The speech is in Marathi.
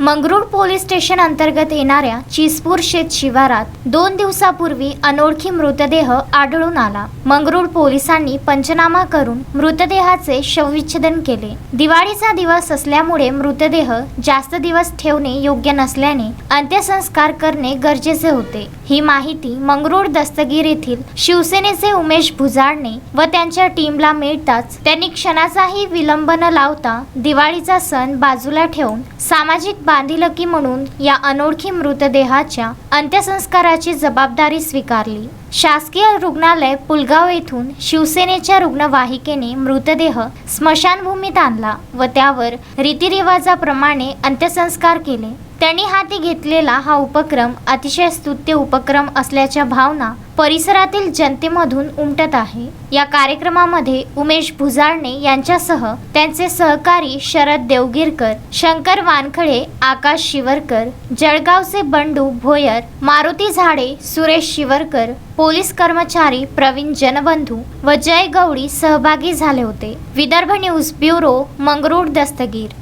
मंगरूळ पोलीस स्टेशन अंतर्गत येणाऱ्या चिसपूर शेत शिवारात दोन दिवसापूर्वी अनोळखी मृतदेह आढळून आला. मंगरूळ पोलिसांनी पंचनामा करून मृतदेहाचे शवविच्छेदन केले. दिवाळीचा दिवस असल्यामुळे मृतदेह जास्त दिवस ठेवणे योग्य नसल्याने अंत्यसंस्कार करणे गरजेचे होते. ही माहिती मंगरूळ दस्तगीर येथील शिवसेनेचे उमेश भुजाडणे व त्यांच्या टीमला मिळताच त्यांनी क्षणाचाही विलंब न लावता दिवाळीचा सण बाजूला ठेवून सामाजिक बांधिलकी म्हणून या अनोळखी मृतदेहाच्या अंत्यसंस्काराची जबाबदारी स्वीकारली. शासकीय रुग्णालय पुलगाव येथून शिवसेनेच्या रुग्णवाहिकेने मृतदेह स्मशानभूमीत आणला व त्यावर रीतिरिवाजाप्रमाणे अंत्यसंस्कार केले. त्यांनी हाती घेतलेला हा उपक्रम अतिशय स्तुत्य उपक्रम असल्याच्या भावना परिसरातील जनतेमधून उमटत आहे. या कार्यक्रमामध्ये उमेश भुजाळणे यांच्यासह त्यांचे सहकारी शरद देवगिरकर शंकर वानखळे आकाश शिवरकर जळगावचे बंडू भोयर मारुती झाडे सुरेश शिवरकर पोलीस कर्मचारी प्रवीण जनबंधू व जय गौडी सहभागी झाले होते. Vidarbha news bureau Mangrul Dastagir.